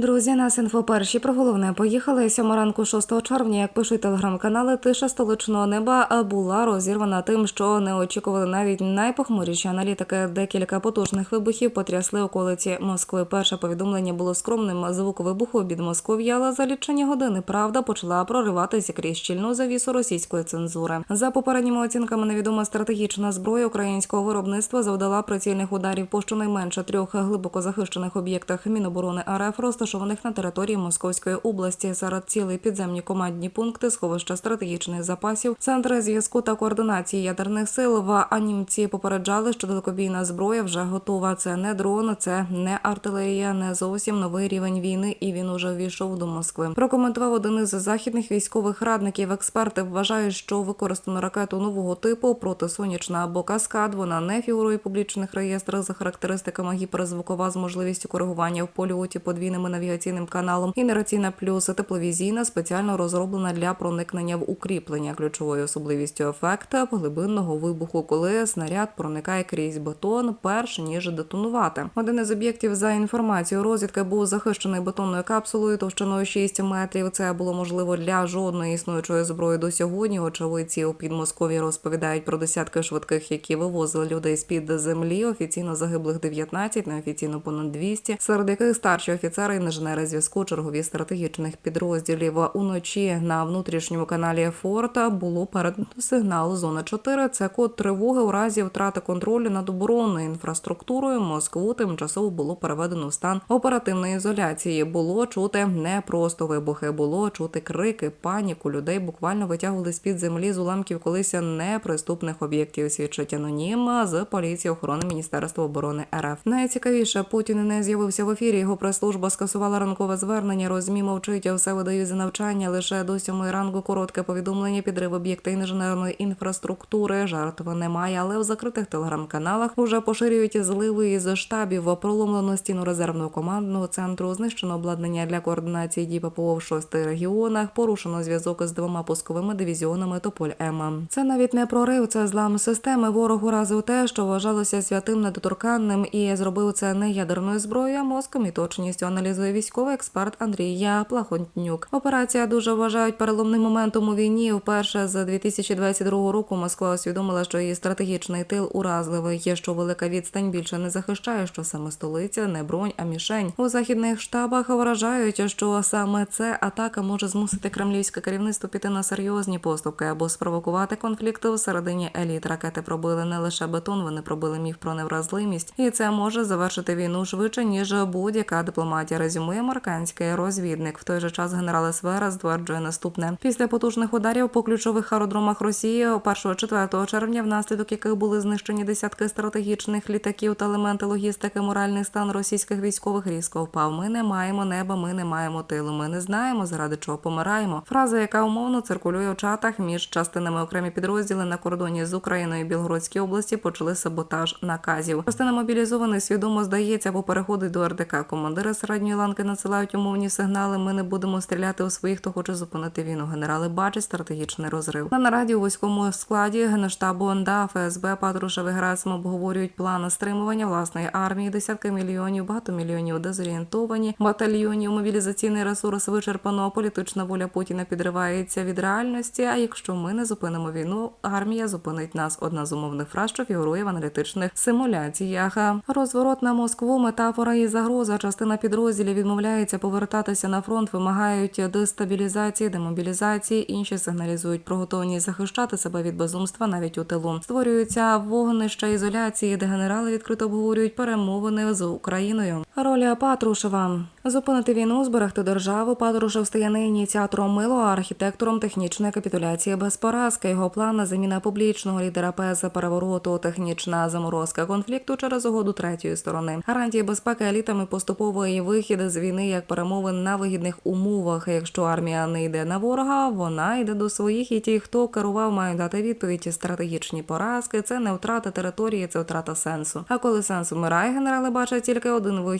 Друзі, нас інфо перші про головне поїхали. Сьома ранку 6 червня, як пишуть телеграм-канали, тиша столичного неба була розірвана тим, що не очікували навіть найпохмуріші аналітики. Декілька потужних вибухів потрясли околиці Москви. Перше повідомлення було скромним. Звук вибуху від Москви, але за лічені години правда почала прориватися крізь щільну завісу російської цензури. За попередніми оцінками, невідома стратегічна зброя українського виробництва завдала прицільних ударів по щонайменше трьох глибоко захищених об'єктах Міноборони РФ, розташованих на території Московської області. Серед цілей підземні командні пункти, сховища стратегічних запасів, центри зв'язку та координації ядерних сил. В анімці попереджали, що далекобійна зброя вже готова. Це не дрон, це не артилерія, не зовсім новий рівень війни, і він уже ввійшов до Москви. Прокоментував один із західних військових радників. Експерти вважають, що використано ракету нового типу протисонячна або каскад. Вона не фігурує публічних реєстрах за характеристиками гіперзвукова з можливістю коригування в польоті подвійним навігаційним каналом. Генераційна плюс тепловізійна спеціально розроблена для проникнення в укріплення. Ключовою особливістю ефекта глибинного вибуху, коли снаряд проникає крізь бетон, перш ніж детонувати. Один із об'єктів за інформацією розвідки був захищений бетонною капсулою товщиною 6 метрів. Це було можливо для жодної існуючої зброї до сьогодні. Очевидці у Підмосков'ї розповідають про десятки швидких, які вивозили людей з під землі. Офіційно загиблих 19, неофіційно понад 200, серед яких старші офіцери, інженери зв'язку, чергові стратегічних підрозділів. Уночі на внутрішньому каналі Форта було передано сигнал зона 4. Це код тривоги у разі втрати контролю над оборонною інфраструктурою. Москву тимчасово було переведено в стан оперативної ізоляції. Було чути не просто вибухи, було чути крики, паніку. Людей буквально витягували з під землі з уламків колись неприступних об'єктів. Свідчить анонім з поліції охорони Міністерства оборони РФ. Найцікавіше Путін не з'явився в ефірі. Його прес-служба скасувала ранкове звернення. Розмі мовчить, все видають за навчання. Лише до сьомої ранку коротке повідомлення. Підрив об'єкта інженерної інфраструктури. Жертв немає, але в закритих телеграм-каналах вже поширюють зливи із штабів. Проломлено стіну резервного командного центру. Знищено обладнання для координації дій ППО в шести регіонах. Порушено зв'язок з двома пусковими дивізіонами Тополь М. Це навіть не прорив, це злам системи. Ворог уразив те, що вважалося святим недоторканним, і зробив це не ядерною зброєю, а мозком і точністю. Аналізує військовий експерт Андрій Плахонтнюк. Операція дуже вважають переломним моментом у війні. Вперше з 2022 року Москва усвідомила, що її стратегічний тил уразливий. Є що велика відстань більше не захищає, що саме столиця не бронь, а мішень. У західних штабах вражають, що саме це атака може змусити кремлівське керівництво піти на серйозні поступки або спровокувати конфлікти всередині еліт. Ракети пробили не лише бетон, вони пробили міф про невразливість, і це може завершити війну швидше ніж будь-яка дипломатія. Резюмує американський розвідник. В той же час генерал СВР стверджує наступне: після потужних ударів по ключових аеродромах Росії 1-4 червня, внаслідок яких були знищені десятки стратегічних літаків та елементи логістики, моральний стан російських військових різко впав. Ми не маємо неба, ми не маємо тилу. Ми не знаємо заради чого помираємо. Фраза, яка умовно циркулює у чатах між частинами окремі підрозділи на кордоні з Україною і Білгородській області почали саботаж наказів. Частина мобілізованих свідомо здається або переходить до РДК. Командири середньої ланки надсилають умовні сигнали. Ми не будемо стріляти у своїх, хто хоче зупинити війну. Генерали бачать стратегічний розрив. На нараді у військовому складі генштабу ОНДА, ФСБ, Патрушев і Герасим обговорюють плани стримування власної армії. Десятки мільйонів, багато мільйонів дезорієнтовані. Батальйонів мобілізаційний ресурс вичерпано. Політична воля Путіна підривається від реальності. А якщо ми не зупинимо війну, армія зупинить нас. Одна з умовних фраз, що фігурує в аналітичних симуляціях. Розворот на Москву, метафора і загроза. Частина підрозділів відмовляється повертатися на фронт, вимагають дестабілізації, демобілізації. Інші сигналізують про готовність захищати себе від безумства навіть у тилу. Створюються вогнища ізоляції, де генерали відкрито обговорюють перемовини з Україною. Роля Патрушева зупинити війну, зберегти державу. Патрушев стає не ініціатором милу, а архітектором технічної капітуляції без поразки. Його план на заміна публічного лідера ПС перевороту, технічна заморозка конфлікту через угоду третьої сторони, гарантії безпеки елітами поступової вихід з війни як перемовин на вигідних умовах. Якщо армія не йде на ворога, вона йде до своїх, і ті, хто керував, мають дати відповідь. Стратегічні поразки це не втрата території, це втрата сенсу. А коли сенс вмирає, генерали бачать тільки один вихід